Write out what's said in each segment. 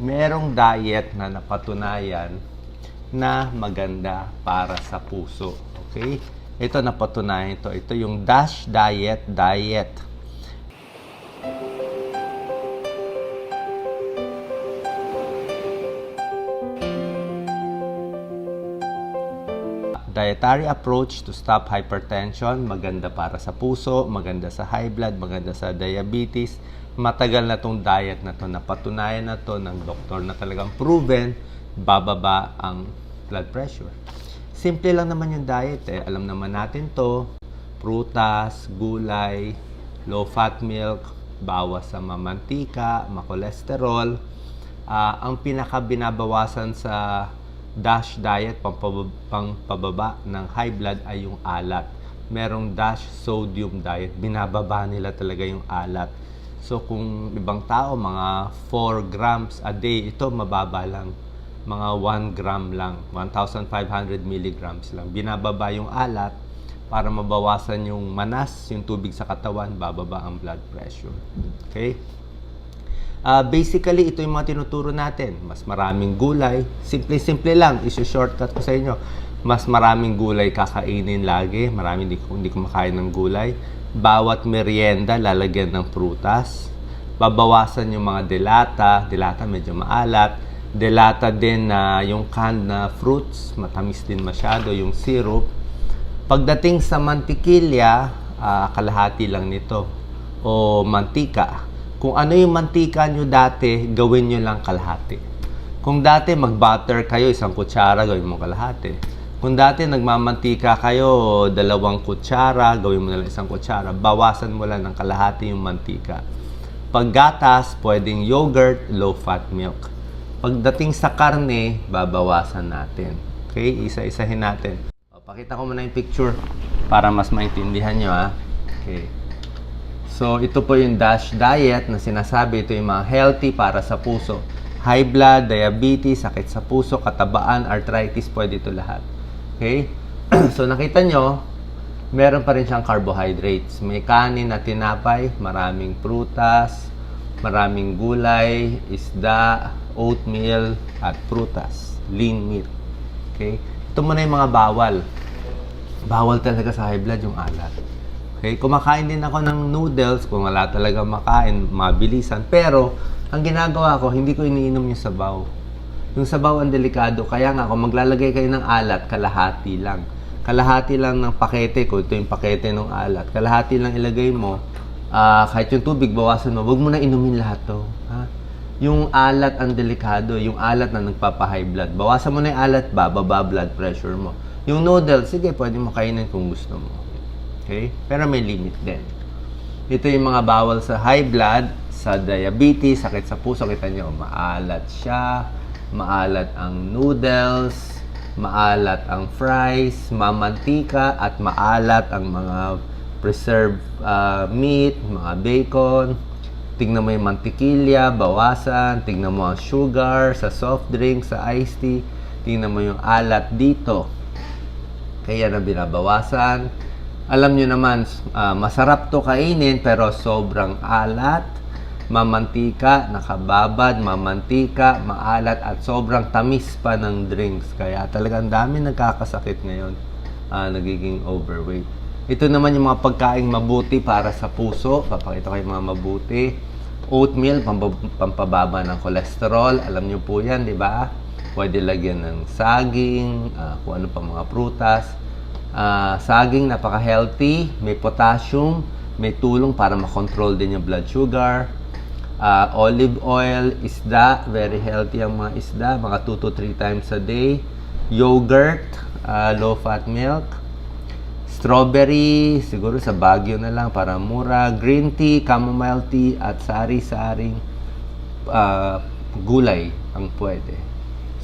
merong diet na napatunayan na maganda para sa puso. Okay? Ito napatunayan ito. Ito yung DASH Diet Diet. dietary approach to stop hypertension, maganda para sa puso, maganda sa high blood, maganda sa diabetes. Matagal na tong diet na to, napatunayan na to ng doktor na talagang proven, bababa ang blood pressure. Simple lang naman yung diet eh. Alam naman natin to, prutas, gulay, low fat milk, bawas sa mamantika, makolesterol. Ah, ang pinaka binabawasan sa DASH diet, pampababa, pampababa ng high blood ay yung alat. Merong DASH sodium diet, binababa nila talaga yung alat. So kung ibang tao, mga 4 grams a day, ito mababa lang. Mga 1 gram lang, 1,500 milligrams lang. Binababa yung alat para mabawasan yung manas, yung tubig sa katawan, bababa ang blood pressure. Okay? Ah, basically, ito yung mga tinuturo natin. Mas maraming gulay. Simple-simple lang. Isu-shortcut ko sa inyo. Mas maraming gulay kakainin lagi. Marami hindi, ko- hindi kumakain ng gulay. Bawat merienda, lalagyan ng prutas. Babawasan yung mga delata. Delata medyo maalat. Delata din na yung canned na fruits. Matamis din masyado. Yung syrup. Pagdating sa mantikilya, ah, kalahati lang nito. O mantika. Kung ano yung mantika nyo dati, gawin nyo lang kalahati. Kung dati mag-butter kayo, isang kutsara, gawin mo kalahati. Kung dati nagmamantika kayo, dalawang kutsara, gawin mo na lang isang kutsara. Bawasan mo lang ng kalahati yung mantika. Pag gatas, pwedeng yogurt, low-fat milk. Pagdating sa karne, babawasan natin. Okay? Isa-isahin natin. O, pakita ko muna yung picture para mas maintindihan nyo ha. Okay. So, ito po yung DASH diet na sinasabi. Ito yung mga healthy para sa puso. High blood, diabetes, sakit sa puso, katabaan, arthritis, pwede ito lahat. Okay? so, nakita nyo, meron pa rin siyang carbohydrates. May kanin na tinapay, maraming prutas, maraming gulay, isda, oatmeal, at prutas. Lean meat. Okay? Ito muna yung mga bawal. Bawal talaga sa high blood yung alat. Okay, kumakain din ako ng noodles kung wala talaga makain, mabilisan. Pero, ang ginagawa ko, hindi ko iniinom yung sabaw. Yung sabaw ang delikado. Kaya nga, kung maglalagay kayo ng alat, kalahati lang. Kalahati lang ng pakete, kung ito yung pakete ng alat, kalahati lang ilagay mo. Ah, kahit yung tubig, bawasan mo. Huwag mo na inumin lahat to. Ha? Yung alat ang delikado, yung alat na nagpapa-high blood. Bawasan mo na yung alat, bababa blood pressure mo. Yung noodles, sige, pwede mo kainin kung gusto mo. Okay? Pero may limit din. Ito yung mga bawal sa high blood, sa diabetes, sakit sa puso. Kita nyo, maalat siya, maalat ang noodles, maalat ang fries, mamantika, at maalat ang mga preserved uh, meat, mga bacon. Tingnan mo yung mantikilya, bawasan. Tingnan mo ang sugar sa soft drink, sa iced tea. Tingnan mo yung alat dito. Kaya na binabawasan. Alam nyo naman, ah, masarap to kainin pero sobrang alat, mamantika, nakababad, mamantika, maalat at sobrang tamis pa ng drinks. Kaya talagang dami nagkakasakit ngayon, ah, nagiging overweight. Ito naman yung mga pagkain mabuti para sa puso. Papakita ko yung mga mabuti. Oatmeal, pampab- pampababa ng cholesterol. Alam nyo po yan, di ba? Pwede lagyan ng saging, ah, kung ano pa mga prutas. Ah, saging, napaka-healthy. May potassium. May tulong para makontrol din yung blood sugar. Ah, olive oil, isda. Very healthy ang mga isda. Mga 2 to 3 times a day. Yogurt, ah, low-fat milk. Strawberry, siguro sa Baguio na lang para mura. Green tea, chamomile tea, at sari-saring ah, gulay ang pwede.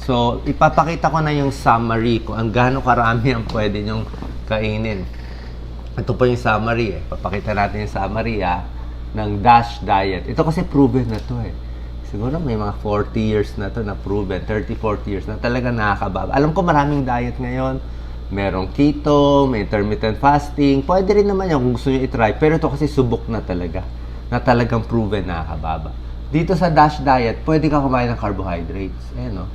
So, ipapakita ko na yung summary kung ang gaano karami ang pwede nyong kainin. Ito po yung summary eh. Papakita natin yung summary ah, ng DASH diet. Ito kasi proven na to eh. Siguro may mga 40 years na to na proven, 30, 40 years na talaga nakakababa. Alam ko maraming diet ngayon. Merong keto, may intermittent fasting. Pwede rin naman yan kung gusto nyo itry. Pero ito kasi subok na talaga. Na talagang proven nakakababa. Dito sa DASH diet, pwede ka kumain ng carbohydrates. Ayan, no?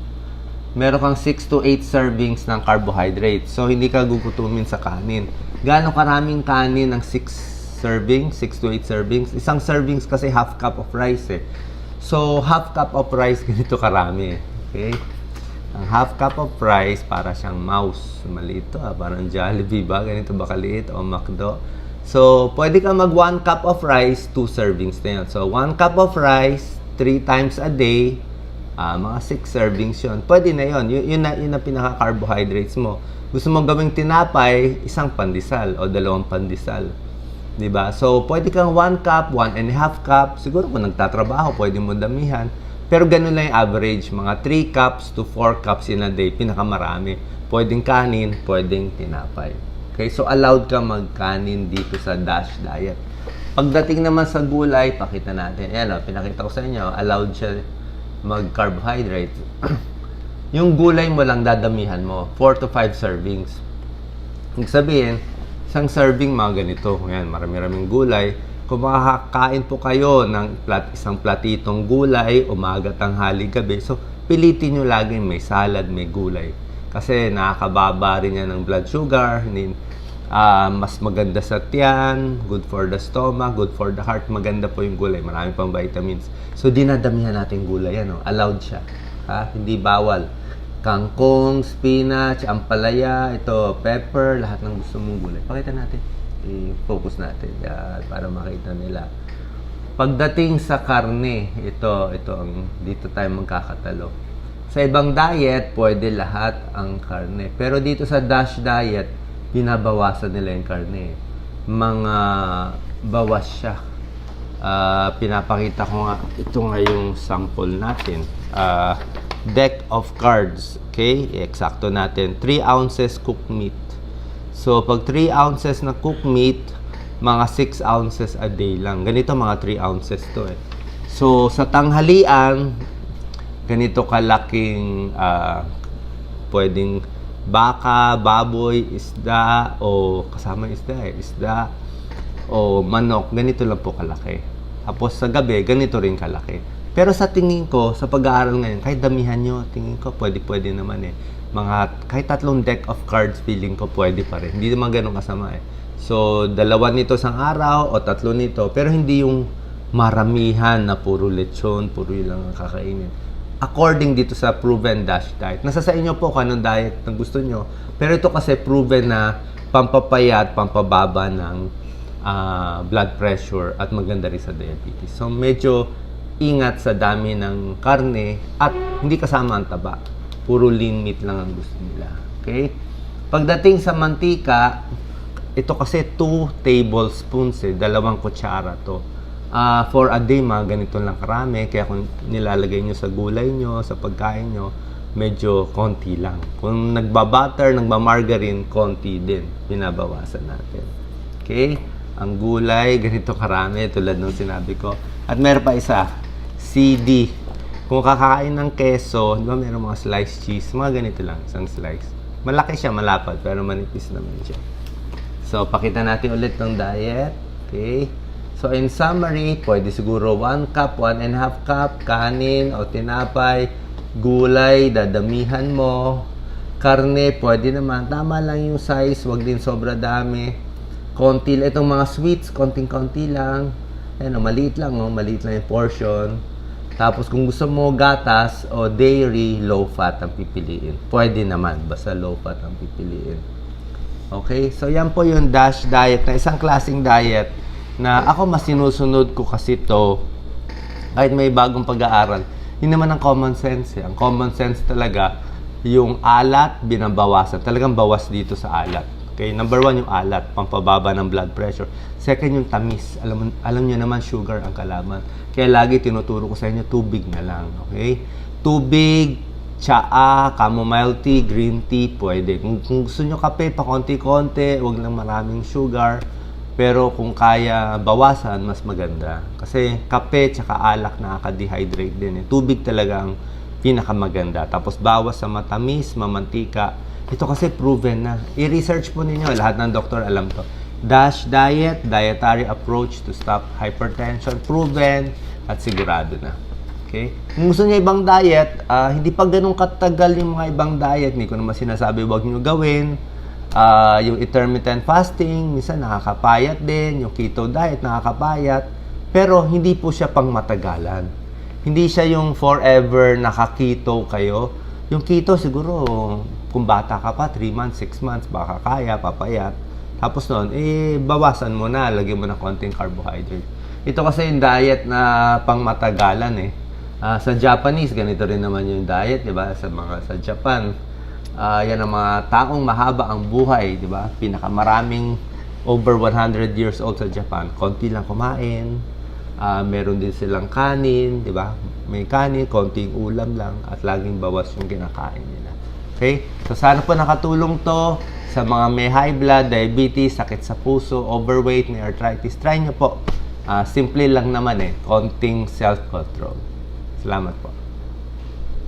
Meron kang 6 to 8 servings ng carbohydrates. So, hindi ka gugutumin sa kanin. Gaano karaming kanin ng 6 servings? 6 to 8 servings? Isang servings kasi half cup of rice eh. So, half cup of rice, ganito karami. Okay? Ang half cup of rice, para siyang mouse. Maliit to ah. Parang Jollibee ba? Ganito ba kaliit? O McDo? So, pwede ka mag 1 cup of rice, 2 servings na yun. So, 1 cup of rice, 3 times a day, ah mga 6 servings yun. Pwede na yun. Yun, yun na, yun na pinaka-carbohydrates mo. Gusto mo gawing tinapay, isang pandesal o dalawang pandesal. 'Di ba? So, pwede kang 1 cup, 1 and a half cup. Siguro kung nagtatrabaho, pwede mo damihan. Pero ganun lang yung average. Mga 3 cups to 4 cups in a day. Pinakamarami. Pwedeng kanin, pwedeng tinapay. Okay? So, allowed ka magkanin dito sa DASH diet. Pagdating naman sa gulay, pakita natin. Ayan o, pinakita ko sa inyo, allowed siya mag-carbohydrate. yung gulay mo lang dadamihan mo. 4 to 5 servings. Ibig sabihin, isang serving mga ganito. Ayan, marami-raming gulay. Kung po kayo ng plat, isang platitong gulay, umaga, tanghali, gabi, so pilitin nyo lagi may salad, may gulay. Kasi nakakababa rin yan ng blood sugar, hindi, ah, mas maganda sa tiyan, good for the stomach, good for the heart, maganda po yung gulay, marami pang vitamins. So dinadamihan natin gulay, ano, allowed siya. Ha? Hindi bawal kangkong, spinach, ampalaya, ito, pepper, lahat ng gusto mong gulay. Pakita natin. I-focus natin yan para makita nila. Pagdating sa karne, ito, ito ang dito tayo magkakatalo. Sa ibang diet, pwede lahat ang karne. Pero dito sa DASH diet, binabawasan nila yung karne. Mga bawas siya. Ah, pinapakita ko nga, ito nga yung sample natin. Ah, deck of cards. Okay? Eksakto natin. 3 ounces cooked meat. So, pag 3 ounces na cooked meat, mga 6 ounces a day lang. Ganito mga 3 ounces to eh. So, sa tanghalian, ganito kalaking ah, pwedeng baka, baboy, isda, o kasama isda eh, isda, o manok, ganito lang po kalaki. Tapos sa gabi, ganito rin kalaki. Pero sa tingin ko, sa pag-aaral ngayon, kahit damihan nyo, tingin ko, pwede-pwede naman eh. Mga, kahit tatlong deck of cards, feeling ko pwede pa rin. Hindi naman ganun kasama eh. So, dalawa nito sa araw o tatlo nito. Pero hindi yung maramihan na puro lechon, puro yun lang ang kakainin. According dito sa proven dash diet. Nasa sa inyo po kung anong diet na gusto nyo. Pero ito kasi proven na pampapayat, pampababa ng ah, blood pressure at maganda rin sa diabetes. So medyo ingat sa dami ng karne at hindi kasama ang taba. Puro lean meat lang ang gusto nila. Okay? Pagdating sa mantika, ito kasi 2 tablespoons eh, dalawang kutsara to. Ah, for a day, mga ganito lang karami. Kaya kung nilalagay nyo sa gulay nyo, sa pagkain nyo, medyo konti lang. Kung nagbabutter, nagbamargarine, konti din. Pinabawasan natin. Okay? Ang gulay, ganito karami, tulad ng sinabi ko. At meron pa isa, CD. Kung kakain ng keso, di ba meron mga sliced cheese, mga ganito lang, isang slice. Malaki siya, malapad, pero manipis naman siya. So, pakita natin ulit ng diet. Okay? So, in summary, pwede siguro 1 cup, 1 and a half cup, kanin o tinapay, gulay, dadamihan mo, karne, pwede naman. Tama lang yung size, wag din sobra dami. Konti itong mga sweets, konting-konti lang. Ayan, oh, maliit lang, oh, maliit lang yung portion. Tapos kung gusto mo gatas o dairy, low fat ang pipiliin. Pwede naman, basta low fat ang pipiliin. Okay? So, yan po yung DASH diet na isang klaseng diet na ako mas sinusunod ko kasi to kahit may bagong pag-aaral. Yun naman ang common sense. Eh. Ang common sense talaga, yung alat, binabawasan. Talagang bawas dito sa alat. Okay? Number one, yung alat, pampababa ng blood pressure. Second, yung tamis. Alam, alam nyo naman, sugar ang kalaman. Kaya lagi tinuturo ko sa inyo, tubig na lang. Okay? Tubig, tsaa, chamomile tea, green tea, pwede. Kung, kung gusto nyo kape, pa konti-konti, wag lang maraming sugar. Pero kung kaya bawasan, mas maganda. Kasi kape tsaka alak nakaka-dehydrate din. Eh. Tubig talaga ang pinakamaganda. Tapos bawas sa matamis, mamantika. Ito kasi proven na. I-research po ninyo. Lahat ng doktor alam to. DASH diet, dietary approach to stop hypertension. Proven. at sigurado na. Okay? Kung gusto niya ibang diet, ah, hindi pa ganun katagal yung mga ibang diet. Hindi ko naman sinasabi wag niyo gawin. Ah, yung intermittent fasting, minsan nakakapayat din. Yung keto diet, nakakapayat. Pero hindi po siya pang matagalan. Hindi siya yung forever nakakito kayo. Yung keto siguro, kung bata ka pa, 3 months, 6 months, baka kaya, papayat. Tapos noon, eh, bawasan mo na, lagyan mo na konting carbohydrate. Ito kasi yung diet na pang matagalan eh. Ah, sa Japanese, ganito rin naman yung diet, di ba? Sa mga sa Japan, ah, yan ang mga taong mahaba ang buhay, di ba? Pinakamaraming over 100 years old sa Japan. Konti lang kumain. Ah, meron din silang kanin, di ba? May kanin, konting ulam lang, at laging bawas yung kinakain nila. Okay? So, sana po nakatulong to sa mga may high blood, diabetes, sakit sa puso, overweight, may arthritis. Try nyo po. Ah, simple lang naman eh. Konting self-control. Salamat po.